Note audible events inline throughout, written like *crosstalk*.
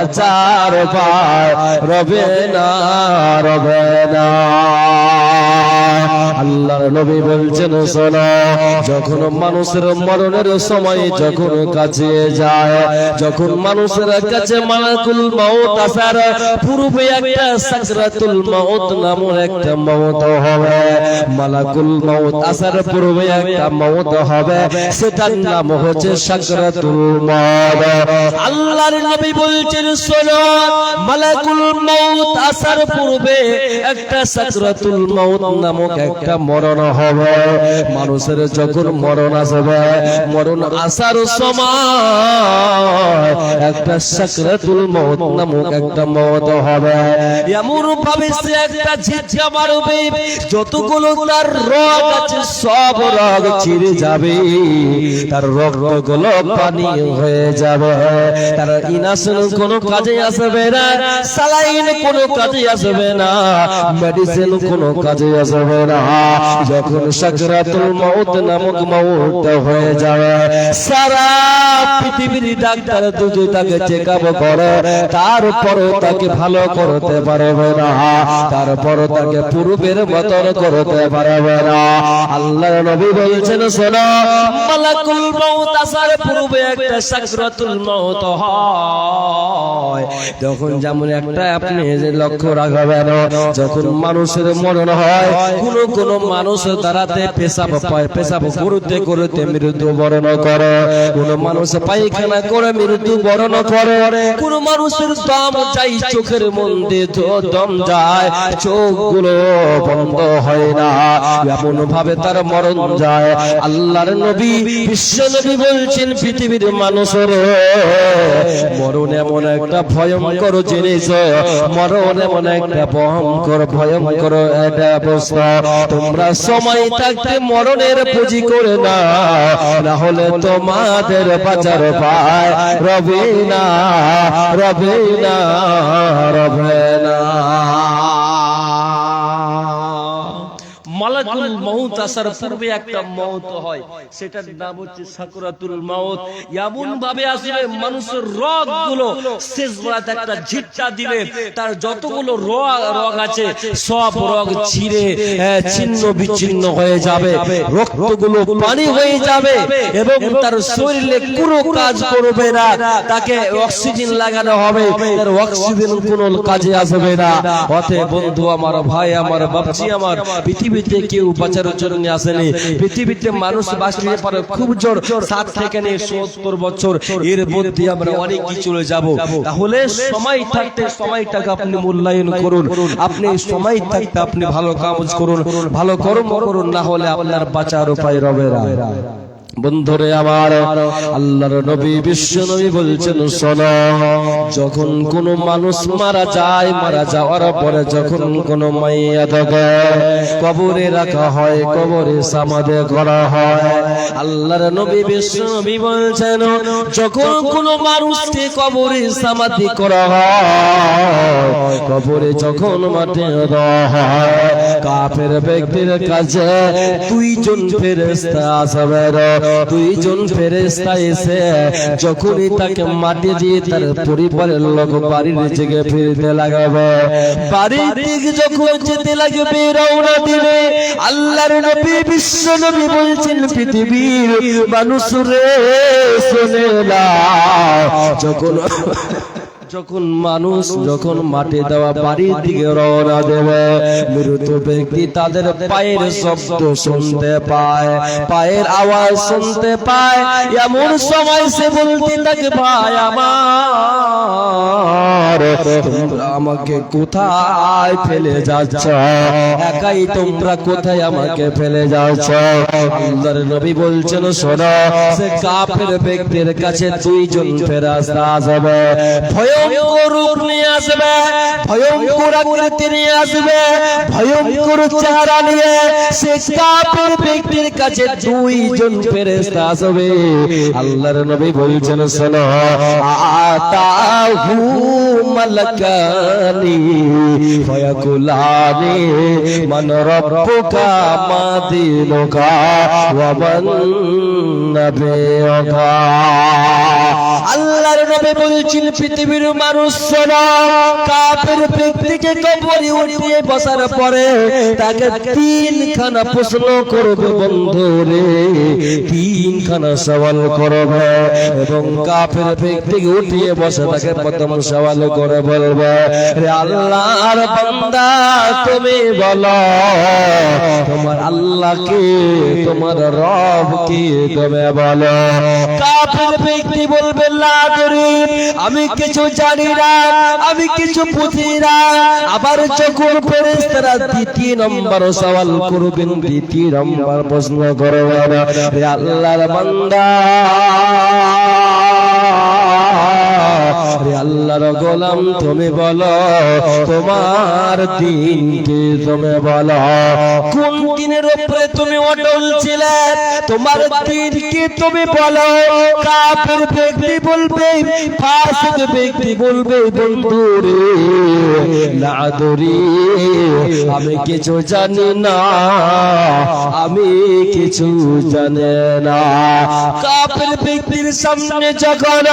বাঁচার পায়, রবে না রবে না। আল্লাহর নবী বলছেন, শোনো, যখন মানুষের মরণের সময় যখন কাছে যায়, যখন মানুষের কাছে মালাকুল মাউত আসার পূর্বে একটা সাকরাতুল মাউত নামের একটা মাউত হবে, মালাকুল মাউত আসার পূর্বে একটা মাউত হবে, সেটার নাম হচ্ছে সাকরাতুল মাউত। আল্লাহর নবী বলছেন মানুষের যখন মরণ আসবে, মরণ আসার সময় একটা সাকরাতুল মাউত নামক একটা মত হবে। এমন ভাবে সে একটা ঝিঝা মারবে, যতগুলো তার রোগ আছে, সব রোগ ছিঁড়ে যাবে। তার রক্তগুলো পানি হয়ে যাবে। তার ইনাসন কোনো কাজে আসবে না। সালাইন কোনো কাজে আসবে না। মেডিসিন কোনো কাজে আসবে না। যখন সাকরাতুল মউত নামক মউত হয়ে যাবে। সারা পৃথিবীর ডাক্তার দুজে তাকে চেক আপ করে। তারপরও তাকে ভালো করতে পারবে না। তারপরও তাকে পূর্বের মতন করতে পারবে না। আল্লাহর নবী বলছেন শোনো মালাকুল মউত আসার পূর্বে একটা সাকরাতুল মউত হয়। যখন যেমন একটা আপনি যে লক্ষ্য রাখবেন যখন মানুষের মরণ হয় কোন কোন মানুষ দাঁড়াতে পেশাব পায় পেশাব করতে করতে মৃত্যু বরণ করে। কোন মানুষ পায়খানা করে মৃত্যু বরণ করে। কোন মানুষের দম যাই চোখের দ- দম যায় চোখগুলো বন্ধ হয় না। এমন ভাবে তার মরণ যায়। আল্লাহর নবী বিশ্ব নবী বলছেন পৃথিবীর মানুষের মরণ এমন একটা ভয়ঙ্কর জিনিস মরণ এমন একটা ভয়ঙ্কর ভয়ঙ্কর একটা অবস্থা। তোমরা সময় থাকতে মরণের পুঁজি করে না না হলে তোমাদের বাজার পায় রবি না রবি না রবে না। মালাকুল মউত আসার পূর্বে একটা মউত হয় সেটার নাম হচ্ছে সাকুরাতুল মউত। এমন ভাবে আসবে মানুষের রোগগুলো শেষ বেলাতে একটা ঝিট্টা দিলে তার যতগুলো রোগ রোগ আছে সব রোগ ছিঁড়ে ছিন্ন বিচ্ছিন্ন হয়ে যাবে। রক্তগুলো পানি হয়ে যাবে এবং তার শরীরে কোনো কাজ করবে না তাকে অক্সিজেন লাগানো হবে তার অক্সিজেন কোনো কাজে আসবে না। অতএব বন্ধু আমার ভাই আমার বাপজি আমার পৃথিবীতে কেউ বাঁচার জন্য আসেনি। পৃথিবীতে মানুষ বাঁচতে পারে খুব জোর সাত থেকে নিয়ে সত্তর বছর। এর মধ্যে আমরা অনেক চলে যাব। তাহলে সময় থাকতে সময়টাকে আপনি মূল্যায়ন করুন। আপনি সময় থাকতে আপনি ভালো কাজ করুন, ভালো কর্ম করুন, না হলে আপনার বাঁচার উপায় রবে না। বন্ধুরে আমার, আল্লাহর নবী বিশ্ব নবী বলছেন, শোনো, যখন কোন মানুষ মারা যায়, মারা যাওয়ার পরে যখন কোন মাইয়া থাকে কবরে রাখা হয়, কবরে সমাধে করা হয়, আল্লাহর নবী বিশ্ব নবী বলছেন, যখন কোন মানুষকে কবরে সমাধি করা হয়, কবরে যখন মাঠে দেওয়া হয় কাফের ব্যক্তির কাছে দুইজন ফেরেস্তা আসবে দুইজন ফেরেস্তা এসে যখনই তাকে মাটি দিয়ে তার পরিবারের লোক বাড়ির দিকে ফিরতে লাগাবে। বাড়ির দিকে যখন যেতে লাগবে, রওনা দিবে। আল্লাহর নবী, বিশ্ব নবী বলছেন, পৃথিবীর মানুষ রে, শুনে না। যখন যখন মানুষ যখন মাটি দেওয়া বাড়ির দিকে রওনা দেবে মৃত ব্যক্তি তাদের পায়ের শব্দ শুনতে পায় পায়ের আওয়াজ শুনতে পায়। এমন সময় সে বলতে থাকে ভাই আমার তোমরা আমাকে কোথায় ফেলে যাচ্ছ? একাই তোমরা কোথায় আমাকে ফেলে যাচ্ছ? আল্লাহর নবী বলছেন শোনো সে কাফের ব্যক্তির কাছে দুইজন ফেরাস্তা আসবে। ভয়ঙ্কর রূপ নিয়ে আসবে, ভয়ঙ্কর আকৃতি নিয়ে আসবে, ভয়ঙ্কর চেহারা নিয়ে সে কাফের ব্যক্তির কাছে দুইজন আসবে। আল্লাহর নবী বলছেন, শোনো, আতাহু ফায়াকুলানি রাব্বুকা আল্লাহর নবী পৃথিবীর মানুষ শোনো কবরে উঠিয়ে বসে তাকে প্রথম সওয়াল করে বলবে, রে আল্লাহর বান্দা, তুমি বলো, তোমার আল্লাহকে, তোমার রব কি তুমি বলো। কাফের ব্যক্তি বলবে লাদরি আমি কিছু জানি না, আমি কিছু বুঝি না। আবার যখন ফেরেশতারা দ্বিতীয় নম্বর সওয়াল করবেন, দ্বিতীয় নম্বর প্রশ্ন করবেন, হে আল্লাহর বান্দা। গোলাম তুমি বলো, তোমার দিনকে তুমি বলো। কোন দিনের উপরে তুমি অটল ছিলে? তোমার দিনকে তুমি বলো। কাফের ব্যক্তি বলবে ফাসিক ব্যক্তি বলবে বন্ধু রে লাদরি, আমি কিছু জানি না, আমি কিছু জানি না। কাফের ব্যক্তির সামনে যখন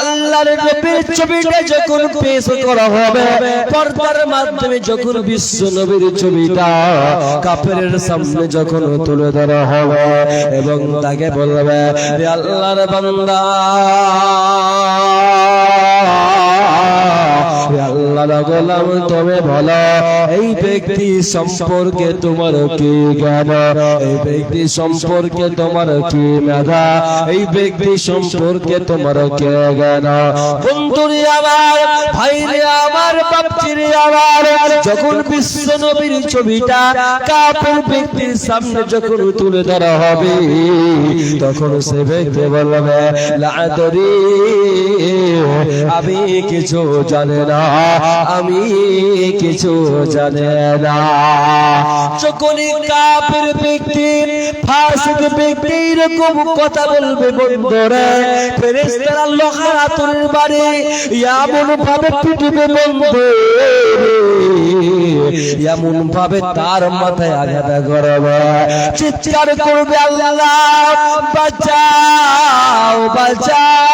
আল্লাহর নবীর ছবিটা যখন পেশ করা হবে। পর্দার মাধ্যমে যখন বিশ্ব নবীর ছবিটা কাপের সামনে যখন তুলে ধরা হবে এবং তাকে বলবে আল্লাহর বান্দা গোলাম তুমি বলো, এই ব্যক্তি সম্পর্কে তোমার কি জ্ঞান? এই ব্যক্তি সম্পর্কে তোমার কি মেধা? এই ব্যক্তি সম্পর্কে তোমার কে জ্ঞান? বন্ধুরে আমার, ভাইরে আমার বাপচিরে আমার, যখন বিশ্ব নবীর ছবিটা কাপড় ব্যক্তির সামনে যখন তুলে ধরা হবে, তখন সে ব্যক্তি বলবে লাদরি *laughs* আমি কিছু জানে না, আমি কিছু জানে না। যখনই কাপের ব্যক্তি, ফাসিক ব্যক্তি এরকম কথা বলবে বন্ধুরে, ফেরেশতারা লোহার আতরের বাড়ি এমন ভাবে পিটিবে ভাবে তার মাথায় আঘাত করবে। চিৎকার করবে আল্লাহ, বাঁচাও বাঁচাও।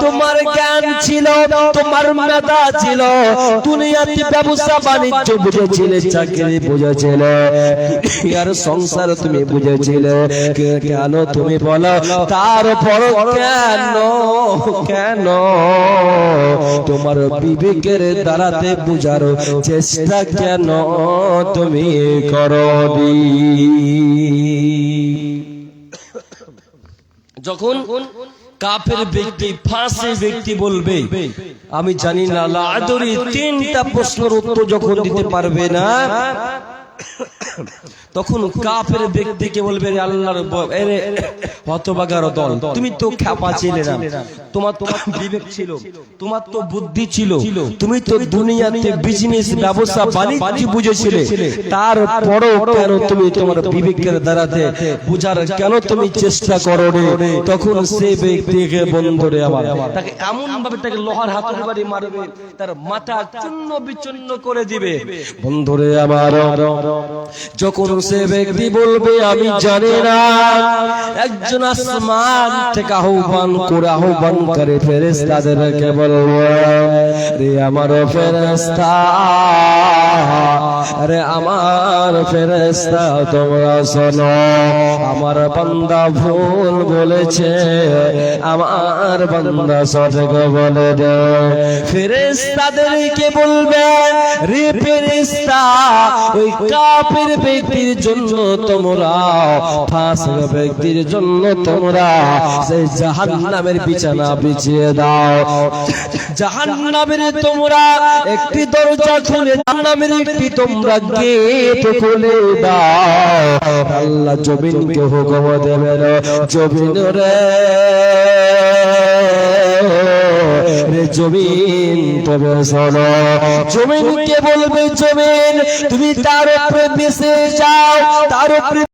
তোমার জ্ঞান ছিল তোমার মেধা ছিল দুনিয়াতে ব্যবসা বাণিজ্য বুঝেছিলে চাকরি বুঝেছিলে। *laughs* আর সংসার তুমি বুঝেছিলে। কেন তুমি বলো? তারপর কেন? কেন? তোমার বিবেকের দ্বারাতে বুঝার চেষ্টা কেন তুমি করো যখন কাফের ব্যক্তি ফাঁসি ব্যক্তি বলবে আমি জানি না লাদরি তিনটা প্রশ্নের উত্তর যখন দিতে পারবে না *coughs* তখন কাফের ব্যক্তিকে বলবে আল্লাহর হতবাগার দল, তুমি তো খ্যাপা ছিলে না। তোমার তোমার বিবেক ছিল, তোমার তো বুদ্ধি ছিল, তুমি তো দুনিয়াতে বিজনেস ব্যবসা, বাণিজ্য বুঝেছিলে। তারপরও কেন তুমি তোমার বিবেকের দ্বারাতে বুঝার কেন তুমি চেষ্টা করো তখন সে ব্যক্তিকে বন্ধরে আবার তাকে এমন ভাবে তাকে লোহার হাতের বাড়ি মারবে, তার মাথা চূর্ণ বিচূর্ণ করে দিবে। বন্ধুরে আমার যখন সে ব্যক্তি বলবে, আমি জানি না। একজন আসমান থেকে আহ্বান করে আহ্বান করে ফেরেস্তাদেরকে বলব, রে আমার ফেরেস্তা আরে আমার ফেরেস্তা তোমরা শোনো, আমার বান্দা ভুল বলেছে, আমার বান্দা সঠিক বলে দে। ফেরেস্তাদেরকে বলবে, রে ফেরেস্তা ওই ব্যক্তির জন্য তোমরা, ফাঁসক ব্যক্তির জন্য তোমরা সেই বিছানা বিছিয়ে দাও। জাহান্নামের তোমরা একটি দরজা খুলে একটি তোমরা গেট খুলে দাও। আল্লাহ জমিনকে হুকুম দেবেন জমিন রে জমিন তবে শোনো। জমিনকে বলবে জমিন? তুমি তার উপরে মিশে যাও, তার উপরে